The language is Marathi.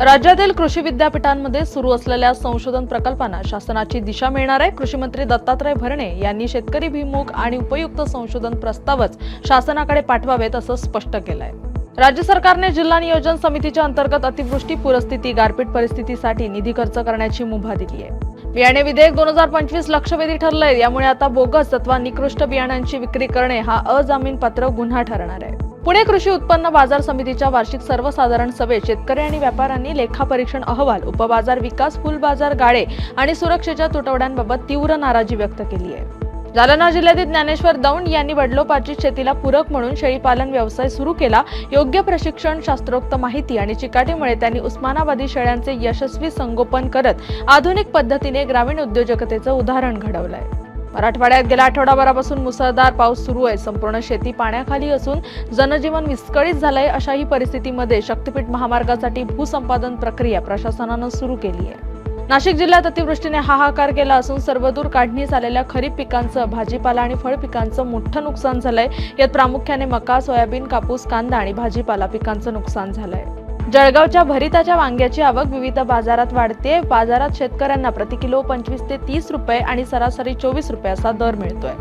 राज्यातील कृषी विद्यापीठांमध्ये सुरू असलेल्या संशोधन प्रकल्पांना शासनाची दिशा मिळणार आहे. कृषी मंत्री दत्तात्रय भरणे यांनी शेतकरी भिमुख आणि उपयुक्त संशोधन प्रस्तावच शासनाकडे पाठवावेत असं स्पष्ट केलंय. राज्य सरकारने जिल्हा नियोजन समितीच्या अंतर्गत अतिवृष्टी पुरस्थिती गारपीट परिस्थितीसाठी निधी खर्च करण्याची मुभा दिली आहे. बियाणे विधेयक दोन हजार पंचवीस लक्षवेधी ठरलंय. यामुळे आता बोगस अथवा निकृष्ट बियाण्यांची विक्री करणे हा अजामीनपात्र गुन्हा ठरणार आहे. पुणे कृषी उत्पन्न बाजार समितीच्या वार्षिक सर्वसाधारण सभेत शेतकरी आणि व्यापाऱ्यांनी लेखापरीक्षण अहवाल उपबाजार विकास फुल बाजार गाळे आणि सुरक्षेच्या तुटवड्यांबाबत तीव्र नाराजी व्यक्त केली आहे. जालना जिल्ह्यातील ज्ञानेश्वर दौंड यांनी वडलोपार्जित शेतीला पूरक म्हणून शेळीपालन व्यवसाय सुरू केला. योग्य प्रशिक्षण शास्त्रोक्त माहिती आणि चिकाटीमुळे त्यांनी उस्मानाबादी शेळ्यांचे यशस्वी संगोपन करत आधुनिक पद्धतीने ग्रामीण उद्योजकतेचं उदाहरण घडवलं आहे मराठवाड्यात गेल्या आठवडाभरापासून मुसळधार पाऊस सुरू आहे. संपूर्ण शेती पाण्याखाली असून जनजीवन विस्कळीत झालंय अशाही परिस्थितीमध्ये शक्तीपीठ महामार्गासाठी भूसंपादन प्रक्रिया प्रशासनानं सुरू केली आहे. नाशिक जिल्ह्यात अतिवृष्टीने हाहाकार केला असून सर्वदूर काढणीस आलेल्या खरीप पिकांचं भाजीपाला आणि फळ पिकांचं मोठं नुकसान झालंय. यात प्रामुख्याने मका सोयाबीन कापूस कांदा आणि भाजीपाला पिकांचं नुकसान झालंय. जळगावच्या भरिताच्या वांग्याची आवक विविध बाजारात वाढते. बाजारात शेतकऱ्यांना प्रति किलो पंचवीस ते तीस रुपये आणि सरासरी चोवीस रुपये असा दर मिळतोय.